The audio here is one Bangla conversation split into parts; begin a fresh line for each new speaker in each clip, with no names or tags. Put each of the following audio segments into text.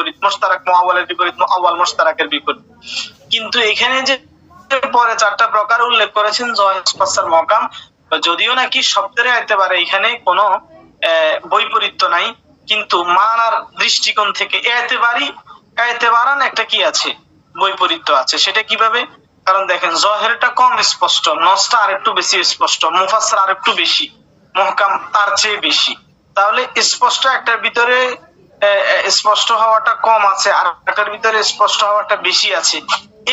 বিপরীত মোস্তারাক মোয়াওয়ালের বিপরীত আওয়াল মোস্তারাকের বিপরীত। কিন্তু এখানে যে পরে চারটা প্রকার উল্লেখ করেছেন জয়স্পাসার মকাম, যদিও নাকি শব্দের একেবারে এখানে কোনো বৈপরীত্য নাই, কিন্তু মানার দৃষ্টিকোণ থেকে এতেবারই এতেবারান একটা কি আছে? বৈপরীত্য আছে। সেটা কীভাবে? কারণ দেখেন, জহেরটা কম স্পষ্ট, নসটা আরেকটু বেশি স্পষ্ট, মুফাসসার আরেকটু বেশি, মহকাম তার চেয়ে বেশি। তাহলে স্পষ্ট একটার ভিতরে স্পষ্ট হওয়াটা কম আছে, আর একটার ভিতরে স্পষ্ট হওয়াটা বেশি আছে।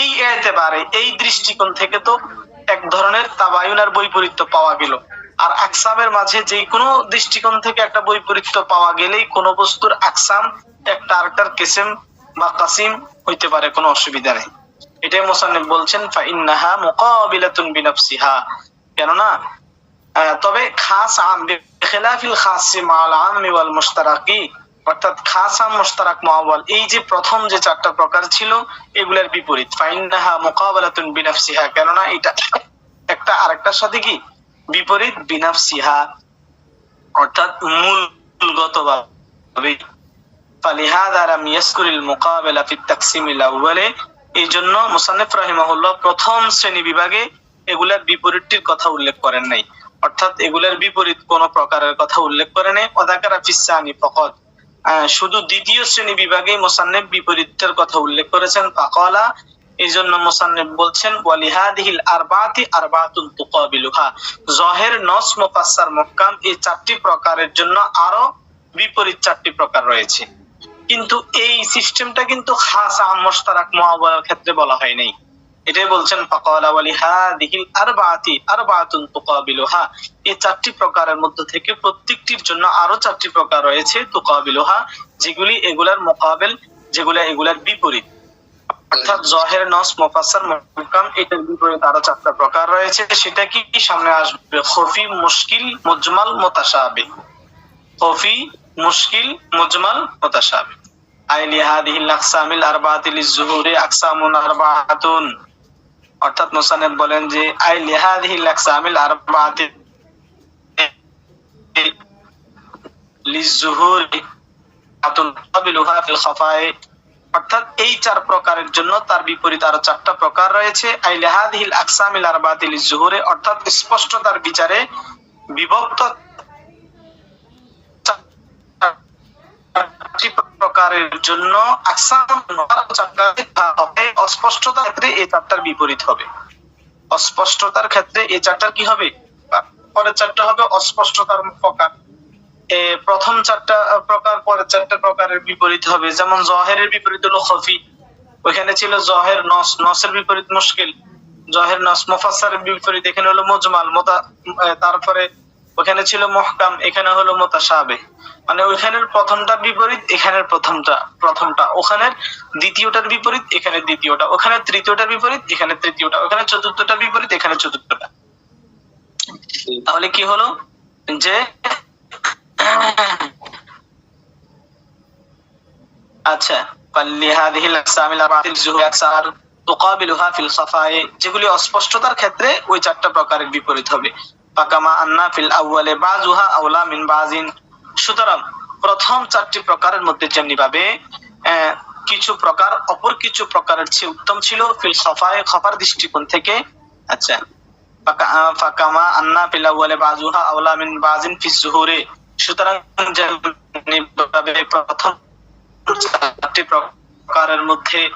এই এতেবারে, এই দৃষ্টিকোণ থেকে তো এক ধরনের তাবায়ুনার বৈপরীত্য পাওয়া গেল। আর আকসামের মাঝে যে কোনো দৃষ্টিকোণ থেকে একটা বৈপরীত্য পাওয়া গেলেই কোনো বস্তুর আকসাম, একটা আরেকটার কেসেম বা কাসিম হইতে পারে, কোনো অসুবিধা নেই। এটাই মোসান্নিফ বলছেন, ফাইন্নাহা মুকাবিলাতুন বিনাফসিহা। কেননা তবে খাস আম খেলাফিল খাসি মাল আম ওয়াল মুশতারাকি অর্থাৎ খাস আম মুশতারাক মাওয়াল এই যে প্রথম যে চারটা প্রকার ছিল, এগুলার বিপরীত। ফাইন্নাহা বিনাফসিহা, কেননা এটা একটা আরেকটার সাথে কি? বিপরীত বিনাফসিহা। অর্থাৎ ফালিহাদা ফি তাকসিমিল আউয়ালে রাহিমাহুল্লাহ প্রথম শ্রেণি বিভাগে এগুলার বিপরীতটির কথা উল্লেখ করেন নাই। অর্থাৎ এগুলার বিপরীত কোন প্রকারের কথা উল্লেখ করে নাই। অদাকারা ফিসানি ফকত। শুধু দ্বিতীয় শ্রেণি বিভাগে মোসান্নেফ বিপরীতের কথা উল্লেখ করেছেন। ফাকলা এই জন্য মোসান্নেফ বলছেন আরবাতি আরবাতুন তুকাবিলুহা। জহের, নস, মুফাসসার, মুহকাম এই চারটি প্রকারের জন্য আরও বিপরীত চারটি প্রকার রয়েছে। কিন্তু এই সিস্টেমটা কিন্তু খাস আম মুআওয়ালার ক্ষেত্রে বলা হয় নাই। এটাই বলছেন, ফাকালা এই চারটি প্রকারের মধ্যে থেকে প্রত্যেকটির জন্য আরও চারটি প্রকার রয়েছে তুকাবিলুহা, যেগুলি এগুলার মোকাবেল, যেগুলা এগুলার বিপরীত। অর্থাৎ জহের নস, মুফাসসার, মুহকাম, এটার বিপরীত আরও চারটা প্রকার রয়েছে। সেটা কি? সামনে আসবে, খফি, মুশকিল, মুজমাল মুতাশাবি খফি, মুশকিল, মুজমাল মুতাশাবি আইলি হাদিহিল আকসামিল আরবাতি লিজুহুরি আকসামুন আরবাতুন। অর্থাৎ মুসান্নিফ বলেন যে আইলি হাদিহিল আকসামিল আরবাতি লিজুহুরি ফিল অর্থাৎ এই চার প্রকারের জন্য তার বিপরীত আরও চারটা প্রকার রয়েছে। আইলাহাদিল আকসামিল আরবাতিল অর্থাৎ স্পষ্টতার বিচারে বিভক্ত চারটি প্রকারের জন্য অস্পষ্টতার ক্ষেত্রে এই চারটার বিপরীত হবে। অস্পষ্টতার ক্ষেত্রে এই চারটার কি হবে? পরের চারটা হবে অস্পষ্টতার প্রকার। প্রথম চারটা প্রকার, পরের চারটা প্রকারের বিপরীত হবে। যেমন জহেরের বিপরীত হলো খফি। ওইখানে ছিল জহের নস। নসের বিপরীত মুশকিল। জহের নস, মুফাসসারের বিপরীত এখানে হলো মুজমাল। মোতা তারপরে ওখানে ছিল মহকাম, এখানে হলো মোতাসাবে মানে ওইখানের প্রথমটা বিপরীত, এখানের প্রথমটা প্রথমটা। ওখানের দ্বিতীয়টার বিপরীত এখানে দ্বিতীয়টা। ওখানে তৃতীয়টার বিপরীত, এখানে তৃতীয়টা। ওখানে চতুর্থটা বিপরীত, এখানে চতুর্থটা। তাহলে কি হলো? যে আচ্ছা যেগুলি অস্পষ্টতার ক্ষেত্রে ওই চারটা প্রকারের বিপরীত হবে। সুতরাং প্রথম চারটি প্রকারের মধ্যে যেমনি ভাবে কিছু প্রকার, অপর কিছু প্রকারের চেয়ে উত্তম ছিল ফিল খাফায়ে খাফার দৃষ্টিকোণ থেকে। আচ্ছা। ফাকামা আন্না ফিল আউয়ালে বাজুহা আওলা মিন বাজিন ফিস জুহুরে। সুতরাং যেমনি ভাবে প্রথম চারটি প্রকারের মধ্যে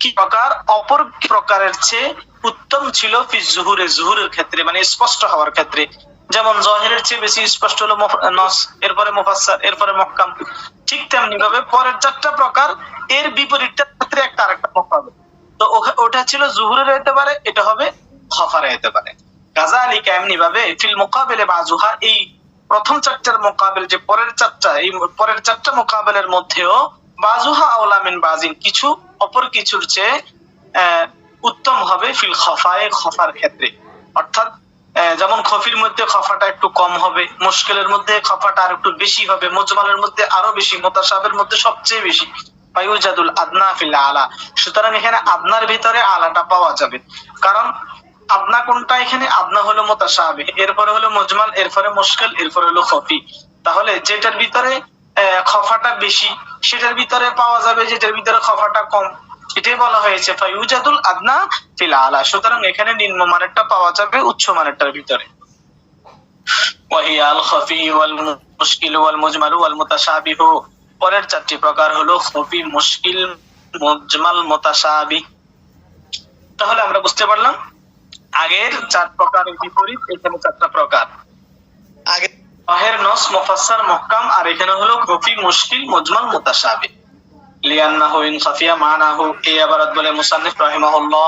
কি প্রকার? অপর প্রকারের চেয়ে উত্তম ছিল ফি জুহুরে, জুহুরের ক্ষেত্রে মানে স্পষ্ট হওয়ার ক্ষেত্রে। যেমন জহেরের চেয়ে বেশি স্পষ্ট হলো নস, এরপরে মুফাসসার, এরপরে মহকাম। ঠিক তেমনি ভাবে পরের চারটা প্রকার, এর বিপরীতটার ক্ষেত্রে একটা আরেকটা হবে। তো ওটা ছিল জুহুরের হতে পারে এটা হবে খফারে হতে পারে কাজালিকা এমনি ভাবে ফিল মোকাবেলে বাজুহা এই প্রথম চারটার মোকাবেল যে পরের চারটা, এই পরের চারটা মোকাবেলের মধ্যেও বাজুহা আওলামিন বাজিন কিছু অপর কিছুর চেয়ে উত্তম হবে ফিল খফায়ে, খফার ক্ষেত্রে। অর্থাৎ যেমন খফির মধ্যে খফাটা একটু কম হবে, মুশকিলের মধ্যে খফাটা আর একটু বেশি হবে, মুজমালের মধ্যে আরও বেশি, মোতাসাবের মধ্যে সবচেয়ে বেশি। ফায়ুজাদুল আদনা ফিল আলা। সুতরাং এখানে আদনার ভিতরে আলাটা পাওয়া যাবে। কারণ, আদনা কোনটা? এখানে আদনা হলো মোতাসাবে। এরপরে হলো মজমাল, এরপরে মুশকিল, এরপরে হলো খফি। তাহলে যেটার ভিতরে খফাটা বেশি, সেটার ভিতরে পাওয়া যাবে যেটার ভিতরে খফাটা কম। এটাই বলা হয়েছে। ফাইউজাদুল আদনা ফিল আলা। সুতরাং এখানে নিম্ন মানেরটা পাওয়া যাবে উচ্চ মানেরটার ভিতরে। ওয়াহিয়া আল খফি ওয়াল মুশকিল ওয়াল মুজমাল ওয়াল মুতাশাবিহ। পরের চারটি প্রকার হলো খফি, মুশকিল, মুজমাল, মুতাশাবি। তাহলে আমরা বুঝতে পারলাম, আগের চার প্রকারের বিপরীত এখানে চারটা প্রকার। আগে বাহের নস, মুফাসসার মুহকাম, আর এখানে হলো খফি মুশকিল, মুজমাল মুতাশাবি লিয়ান্নাহু ইন খাফিয়া মানাহু এই আবারত বলে মুসান্নিফ রাহিমাহুল্লাহ,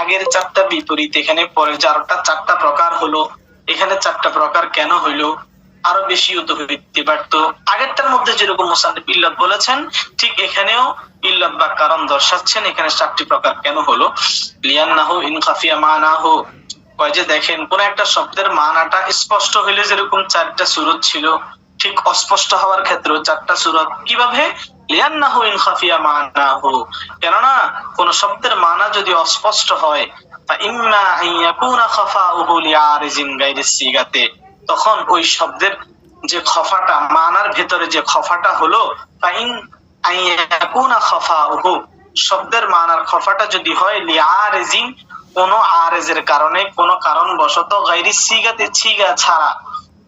আগের চারটা বিপরীত এখানে পরে চারটা চারটা প্রকার হলো। এখানে চারটা প্রকার কেন হইল? আরও বেশি হইতে পারতো আগেরটার মধ্যে যেরকম মুসান্নিফ ইল্লত বলেছেন, ঠিক এখানেও ইল্লত বা কারণ দর্শাচ্ছেন। এখানে চারটি প্রকার কেন হলো? লিয়ান্নাহু ইন খাফিয়া মানাহু কয় যে দেখেন, কোন একটা শব্দের মানাটা স্পষ্ট হইলে যেরকম চারটা সুরত ছিল, ঠিক অস্পষ্ট হওয়ার ক্ষেত্রেও চারটা সুরত কীভাবে? কেননা, কোন শব্দের মানা যদি অস্পষ্ট হয় তখন ওই শব্দের যে খফাটা, মানার ভেতরে যে খফাটা হলো ফাইন আন ইয়াকুনা খাফাউহু। শব্দের মানার খফাটা যদি হয়, লিআরিজিন কোন আরেজের কারণে, কোন কারণবশত গায়রি সিগাতে ছিগা ছাড়া।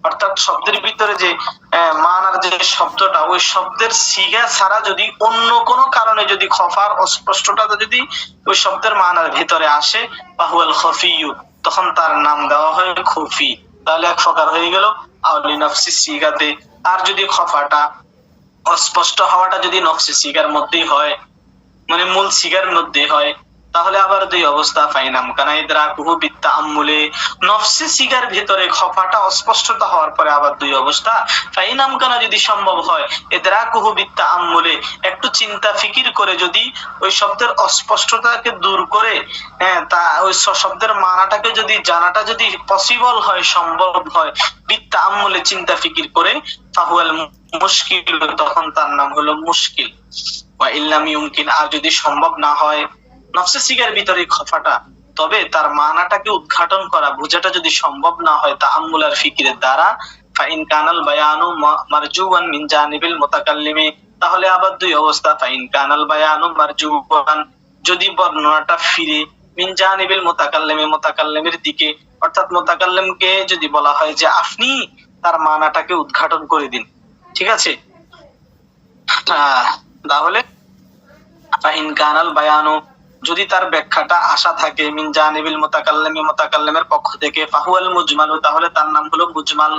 অর্থাৎ শব্দের ভিতরে যে মানার যে শব্দটা, ওই শব্দের সিগা ছাড়া যদি অন্য কোনো কারণে যদি খফার অস্পষ্টতা যদি ওই শব্দের মানার ভিতরে আসে বাহুয়াল খফিয়ু, তখন তার নাম দেওয়া হয় খফি। তাহলে এক প্রকার হয়ে গেল, আউলি নফসি সিগাতে। আর যদি খফাটা, অস্পষ্ট হওয়াটা যদি নফসি সিগার মধ্যেই হয় মানে মূল সিগার মধ্যে হয় তাহলে আবার দুই অবস্থা ফাইনাম কানা ইদরাকুহু বিত্তাআম্মুলে নফসে সিগার ভিতরে খফাটা অস্পষ্টতা হওয়ার পরে আবার দুই অবস্থা ফাইনাম কানা যদি সম্ভব হয় ইদরাকুহু বিত্তাআম্মুলে একটু চিন্তা ফিকির করে যদি ওই শব্দের অস্পষ্টতাকে দূর করে হ্যাঁ তা ওই শব্দের মানাটাকে যদি, জানাটা যদি পসিবল হয়, সম্ভব হয় বিত্তাআম্মুলে চিন্তা ফিকির করে ফাহুয়াল মুশকিল। তখন তার নাম হলো মুশকিল। বা ইল্লাম ইউমকিন। আর যদি সম্ভব না হয় নফসে ভিতরে খফাটা, তবে তার মানাটাকে উদ্ঘাটন করা, বোঝাটা যদি সম্ভব না হয় তা আম্মুলার ফিকিরের দ্বারা, ফাইন কানাল বায়ানু মিন জানিবিল মুতাকাল্লিমি, তাহলে আবার দুই অবস্থা, ফাইন কানাল বায়ানু যদি বর্ণনাটা ফিরে, মিন জানিবিল মুতাকাল্লিমি, মুতাকাল্লিমের দিকে, অর্থাৎ মুতাকাল্লিমকে যদি বলা হয় যে আপনি তার মানাটাকে উদ্ঘাটন করে দিন, ঠিক আছে? তাহলে, ফাইন কানাল বায়ানু যদি তার ব্যাখ্যাটা আশা থাকে, মিন জানিবিল মুতাকাল্লিমি, মুতাকাল্লিমের পক্ষ থেকে, ফাহুয়াল মুজমাল, তাহলে তার নাম হলো মুজমাল।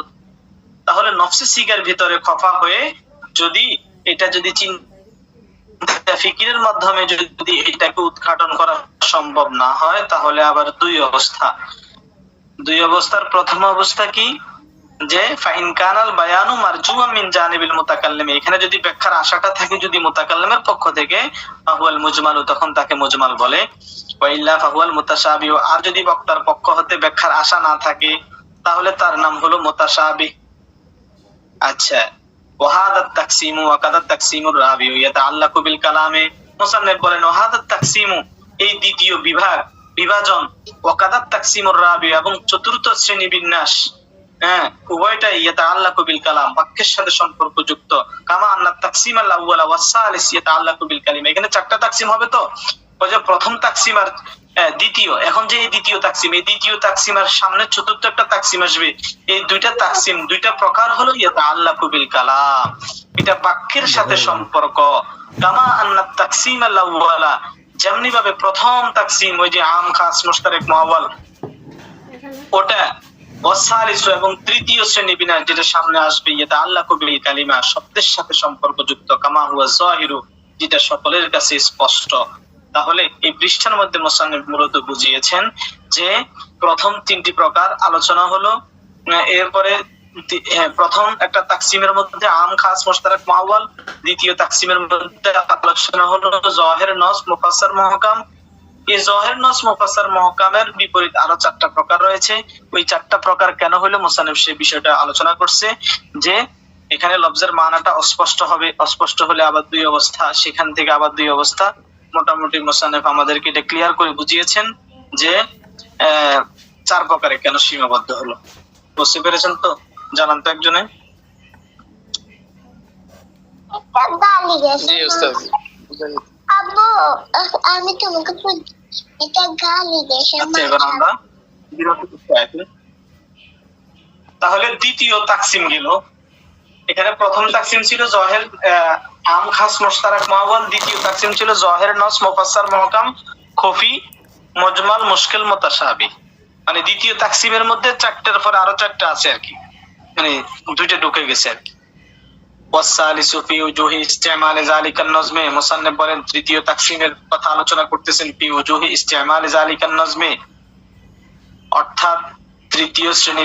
তাহলে নফসে সিগার ভিতরে খফা হয়ে যদি এটা যদি চিন্তা ফিকিরের মাধ্যমে যদি এটাকে উদ্ঘাটন করা সম্ভব না হয়, তাহলে আবার দুই অবস্থা। দুই অবস্থার প্রথম অবস্থা কি? যে, ফাইন কানাল বায়ানু মারজুয়া মিন জানিবিল মুতাকাল্লিম। এখানে যদি ব্যাখ্যার আশাটা থাকে যদি মুতাকাল্লিমের পক্ষ থেকে, ফাহুয়াল মুজমালু তখন তাকে মুজমাল বলে। ওয়াইল্লা ফাহুয়াল মুতাশাবি আর যদি বক্তার পক্ষ হতে ব্যাখ্যার আশা না থাকে, তাহলে তার নাম হলো মুতাশাবি আচ্ছা। ওয়াহাদা তাকসিমু ওয়া কাদা তাকসিমুর রাবি ইয়াতাআল্লাকু বিল কালামে। মুসান্নিফ বলেন ওয়াহাদা তাকসিমু। এই দ্বিতীয় বিভাগ, বিভাজন ওয়াকাদাত তাকসিমুর রাবি এবং চতুর্থ শ্রেণি বিন্যাস। হ্যাঁ উভয়টাই ইয়াতা আল্লাহ কবিল কালাম বাক্যের সাথে সম্পর্কযুক্ত। কামা আন্না তাকসিম আল আউয়ালা ওয়াসালিস ইয়াতা আল্লাহ কবিল কালিম। এখানে চারটা তাকসিম হবে তো? ওই যে প্রথম তাকসিম আর দ্বিতীয়। এখন যে এই দ্বিতীয় তাকসিম এই দ্বিতীয় তাকসিম আর সামনে চতুর্থ একটা তাকসিম আসবে। এই দুইটা তাকসিম দুইটা প্রকার হলো ইয়াতা আল্লাহ কবিল কালাম। এটা বাক্যের সাথে সম্পর্ক। কামা আন্না তাকসিম আল আউয়ালা যেমনি ভাবে প্রথম তাকসিম ওই যে আম খাস মুশতারেক মাওয়াল ওটা ওয়াসালিস এবং তৃতীয় শ্রেণি বিনা যেটা সামনে আসবে আল্লাহ কালিমা শব্দের সাথে সম্পর্কযুক্ত কামা হুয়া যেটা সকলের কাছে স্পষ্ট। তাহলে এই পৃষ্ঠার মধ্যে মোসান্নিফ মূলত বুঝিয়েছেন যে প্রথম তিনটি প্রকার আলোচনা হলো এরপরে হ্যাঁ, প্রথম একটা তাকসিমের মধ্যে আম খাস মোশতারাক মাওয়াল দ্বিতীয় তাকসিমের মধ্যে আলোচনা হলো জহের নস মুফাসসার মহকাম এই জহের নস মুফাসসার মহকামের বিপরীত আরও চারটা প্রকার রয়েছে। ওই চারটা প্রকার কেন হলো মুসানিফ সে বিষয়টা আলোচনা করছে যে এখানে লফজের মানাটা অস্পষ্ট হবে অস্পষ্ট হলে আবার দুই অবস্থা সেখান থেকে আবার দুই অবস্থা। মোটামুটি মুসানিফ আমাদেরকে এটা ক্লিয়ার করে বুঝিয়েছেন যে আহ, চার প্রকারে কেন সীমাবদ্ধ হলো। বুঝতে পেরেছেন তো? জানান তো একজনে।
জি
আমি তোমাকে এটা গালি
আচ্ছা আমরা বিরতি করতে আছি। তাহলে দ্বিতীয় তাকসিম গেল। এখানে প্রথম তাকসিম ছিল জহের আম খাস মোশতারাক মহাবল দ্বিতীয় তাকসিম ছিল জহের নস মুফাসসার মহকাম খফি মজমাল মুশকিল মুতাশাবি। মানে দ্বিতীয় তাকসিমের মধ্যে চারটার পর আরও চারটা আছে আর কি। মানে দুইটা ঢুকে গেছে আর কি। শ্রেণি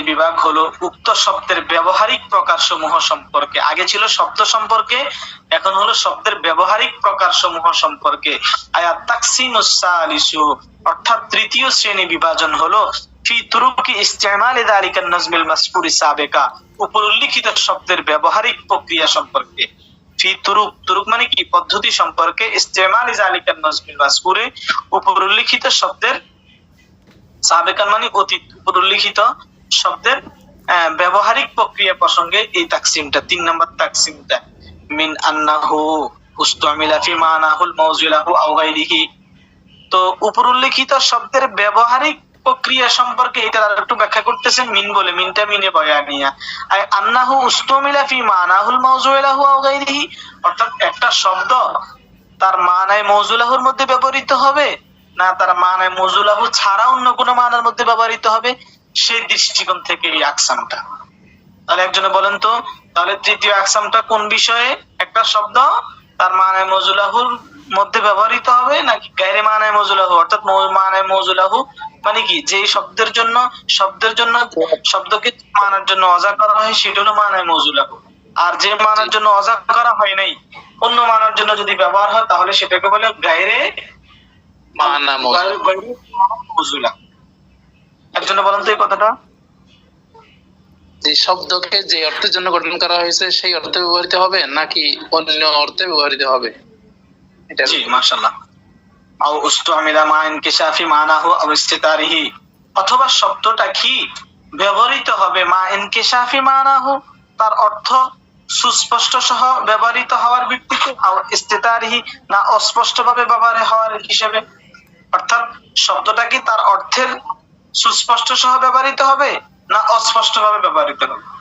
বিভাগ হলো উক্ত শব্দের ব্যবহারিক প্রকার সমূহ সম্পর্কে। আগে ছিল শব্দ সম্পর্কে, এখন হলো শব্দের ব্যবহারিক প্রকার সমূহ সম্পর্কে। আয়াত তাকসিমুস সালিসু, অর্থাৎ তৃতীয় শ্রেণি বিভাজন হলো ফি তুরুকি ইস্তেমালে যালিকান নজমিল মাসফুরি সাবেকা উপর উল্লিখিত শব্দের ব্যবহারিক প্রক্রিয়া সম্পর্কে। ফি তুরুক তুরুক মানে কি? পদ্ধতি সম্পর্কে ইস্তেমালে যালিকান নজমিল মাসফুরে উপর উল্লিখিত শব্দের সাবেকান মানে অতীত উপর উল্লিখিত শব্দের ব্যবহারিক প্রক্রিয়া প্রসঙ্গে এই তাকসিমটা, তিন নম্বর তাকসিমটা। মিন আন্নাহু উস্তামিলা ফি মানাহুল মাউজুলাহু আও গায়রিহি। তো উপর উল্লেখিত শব্দের ব্যবহারিক প্রক্রিয়া সম্পর্কে এটা আর একটু ব্যাখ্যা করতেছেন, মিন বলে, মিনটা মিনে বয়ানিয়া আর আন্নাহু উস্তুমিলা ফি মানাহুল মাউজুলাহু আও গায়রিহি অর্থাৎ একটা শব্দ তার মানায় মৌজুলাহুর মধ্যে ব্যবহৃত হবে, না তার মানায় মৌজুলাহু ছাড়া অন্য কোনো মানার মধ্যে ব্যবহৃত হবে, সেই দৃষ্টিকোণ থেকে এই আকসামটা। তাহলে একজনে বলেন তো, তাহলে তৃতীয় আকসামটা কোন বিষয়ে? একটা শব্দ, তার মানায় মজুলাহুর মধ্যে ব্যবহৃত হবে নাকি গায়রে মানায় মজুলাহু? অর্থাৎ মানায় মজুলাহু মানে কি? যে শব্দের জন্য শব্দের জন্য শব্দকে মানার জন্য অজা করা হয় সেটা হলো মানায় মজুলাহু। আর যে মানার জন্য অজা করা হয় নাই অন্য মানার জন্য যদি ব্যবহার হয় তাহলে সেটাকে বলে গায়রে
মানা
মজুলা একজনে বলেন তো এই কথাটা।
যে শব্দকে যে অর্থের জন্য গঠন করা হয়েছে সেই অর্থে ব্যবহৃত হবে নাকি অন্য অর্থে ব্যবহৃত হবে? এটা
জি। মাশাআল্লাহ। আও উস্তুমিলা মা ইনকিশাফি মানাহু আও ইস্তিতারিহি। অথবা শব্দটা কি? ব্যবহৃত হবে মা ইনকিশাফি মানাহু। তার অর্থ সুস্পষ্ট সহ ব্যবহৃত হওয়ার ভিত্তিতে আও ইস্তিতারিহি না অস্পষ্ট ভাবে ব্যবহার হওয়ার হিসেবে। অর্থাৎ শব্দটা কি তার অর্থের সুস্পষ্ট সহ ব্যবহৃত হবে না অস্পষ্ট ভাবে ব্যবহৃত হবে?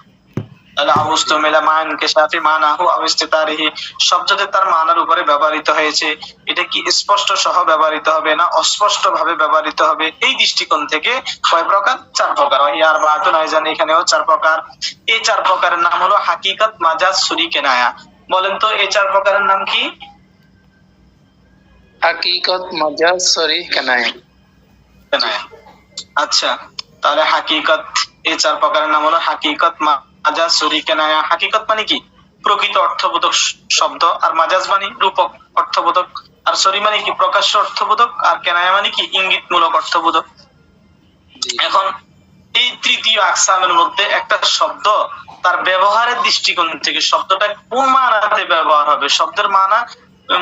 তাহলে আবুস্তমিলা কেশাফি মানাহু আবিস্তিতারিহি শব্দতে তার মানার উপরে ব্যবহৃত হয়েছে। এটা কি স্পষ্ট সহ ব্যবহৃত হবে না অস্পষ্ট ভাবে ব্যবহৃত হবে? এই দৃষ্টিকোণ থেকে কয় প্রকার চার প্রকার। ইয়ার বাটো নয় এখানেও চার প্রকার। এই চার প্রকারের নাম হলো হাকিকত মাজাজ সুরি কেনায়া। বলেন তো এই চার প্রকারের নাম কি?
হাকিকত মজাজ সরি কেনায়।
কেনায়া। আচ্ছা তাহলে হাকিকত এই চার প্রকারের নাম হলো হাকিকত মাজাজ সুরি হাকিকত মানে কি? প্রকৃত অর্থবোধক শব্দ আর মাজাজ মানে রূপক অর্থবোধক আর সরি মানে কি? প্রকাশ্য অর্থবোধক আর কেনায়া মানে কি? ইঙ্গিতমূলক অর্থবোধক এখন এই তৃতীয় আকসামের মধ্যে একটা শব্দ, তার ব্যবহারের দৃষ্টিকোণ থেকে শব্দটা কোন মানাতে ব্যবহার হবে? শব্দের মানা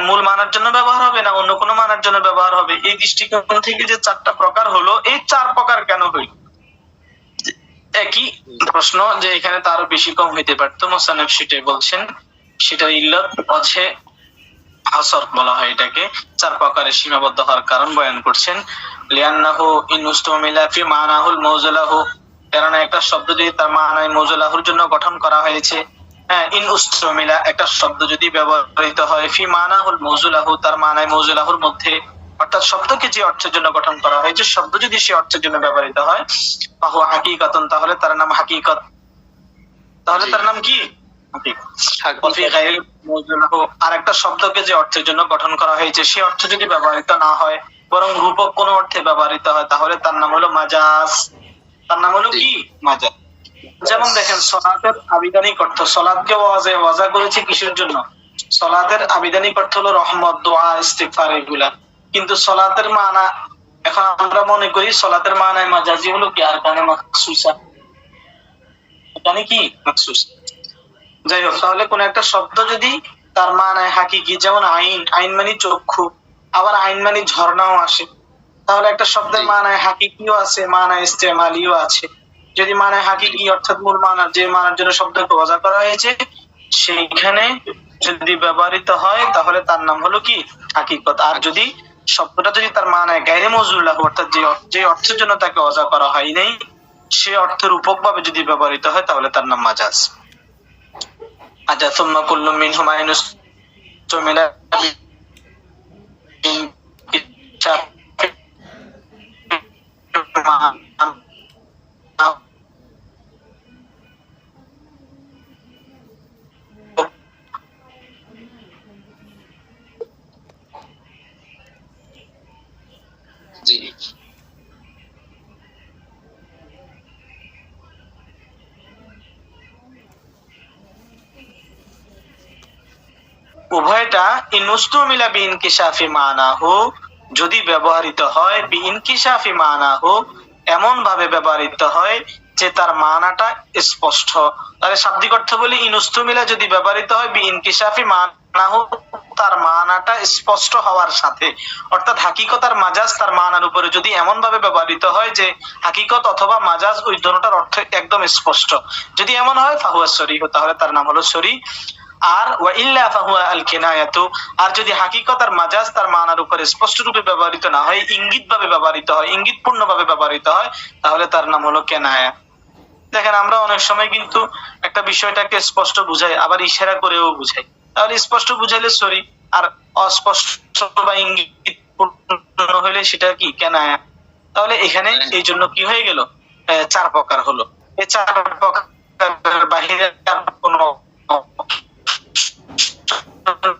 মূল মানার জন্য ব্যবহার হবে না অন্য কোনো মানার জন্য ব্যবহার হবে? এই দৃষ্টিকোণ থেকে যে চারটা প্রকার হলো, এই চার প্রকার কেন হইল? একই প্রশ্ন যে এখানে তারও বেশি কম হইতে পারতো মোসানেফ সেটাই বলছেন সেটার ইল্লত অছে হাসর বলা হয় এটাকে, চার প্রকারের সীমাবদ্ধ হওয়ার কারণ বয়ান করছেন। লিয়ান্নাহু ইন উস্তুমিলা ফি মানাহুল মৌজুলাহু, কেননা একটা শব্দ যদি তার মানায় মৌজুলাহুর জন্য গঠন করা হয়েছে হ্যাঁ ইন উস্তুমিলা একটা শব্দ যদি ব্যবহৃত হয়, ফি মানাহুল মৌজুলাহু, তার মানায় মৌজুলাহুর মধ্যে অর্থাৎ শব্দকে যে অর্থের জন্য গঠন করা হয়েছে শব্দ যদি সে অর্থের জন্য ব্যবহৃত হয় বাহু হাকিকাতন তাহলে তার নাম হাকিকত। তাহলে তার নাম কি? আর একটা শব্দকে যে অর্থের জন্য গঠন করা হয়েছে সে অর্থ যদি ব্যবহৃত না হয় বরং রূপক কোন অর্থে ব্যবহৃত হয় তাহলে তার নাম হলো মাজাজ। তার নাম হলো কি? মাজাজ। যেমন দেখেন সলাতের আবিধানিক অর্থ সলাদকে ওয়াজে ওয়াজা করেছে কিসের জন্য? সলাতের আবিধানিক অর্থ হলো রহমত দোয়া ইস্তিগফার এগুলা। কিন্তু সলাতের মানা এখন আমরা মনে করি সলাতের মানায় মাজাজি হলো কি? আর কানে মাকসুসা এখানে কি? মাকসুস যাই হোক তাহলে কোন একটা শব্দ যদি তার মানায় হাকিকি যেমন আইন আইন মানে চক্ষু আবার আইন মানে ঝর্ণাও আসে। তাহলে একটা শব্দের। মানায় হাকিকিও আছে মানায় ইস্তেমালিও আছে। যদি মানায় হাকিকি অর্থাৎ মূল মানার যে মানার জন্য শব্দকে ওজা করা হয়েছে সেইখানে যদি ব্যবহৃত হয় তাহলে তার নাম হলো কি? হাকিকত। আর যদি শব্দটা যদি তার মানে গাইরে মজুর মজুল্লাহ অর্থাৎ যে যে অর্থের জন্য তাকে অজা করা হয় নাই, সে অর্থের উপক ভাবে যদি ব্যবহৃত হয়, তাহলে তার নাম মাজাজ। আজা সুম্মা কুল্লু মিন ইনুস তুমিলা
জি
উভয়টা ইনুস্তুমিলা বি ইনকিশাফি মানাহু যদি ব্যবহৃত হয় বি ইনকিশাফি মানাহু এমন ভাবে ব্যবহৃত হয় যে তার মানাটা স্পষ্ট। তাহলে শাব্দিক অর্থ বলি, ইনুস্তুমিলা যদি ব্যবহৃত হয় বি ইনকিশাফি মানাহু তার মানাটা স্পষ্ট হওয়ার সাথে। অর্থাৎ হাকিকত আর মাজাজ তার মানার উপরে। যদি এমন ভাবে ব্যবহৃত হয় যে হাকিকত অথবা মাজাজ ওই দোনোটার অর্থ একদম স্পষ্ট। যদি এমন হয়, ফাহুয়া শরীহ, তাহলে তার নাম হলো শরী। আর ওয়া ইল্লা ফাহুয়া আল কিনায়াতু আর যদি হাকিকত আর মাজাজ তার মানার উপরে স্পষ্ট রূপে ব্যবহৃত না হয় ইঙ্গিত ভাবে ব্যবহৃত হয় ইঙ্গিতপূর্ণ ভাবে ব্যবহৃত হয় তাহলে তার নাম হলো কেনায়া। দেখেন আমরা অনেক সময় কিন্তু একটা বিষয়টাকে স্পষ্ট বুঝাই আবার ইশারা করেও বুঝাই। তাহলে স্পষ্ট বুঝাইলে সরি আর অস্পষ্ট বা ইঙ্গিত হলে সেটা কি? কেনায়া। তাহলে এখানে এই জন্য কি হয়ে গেল? চার প্রকার হলো। এই চার প্রকার বাহিরে কোনো uh,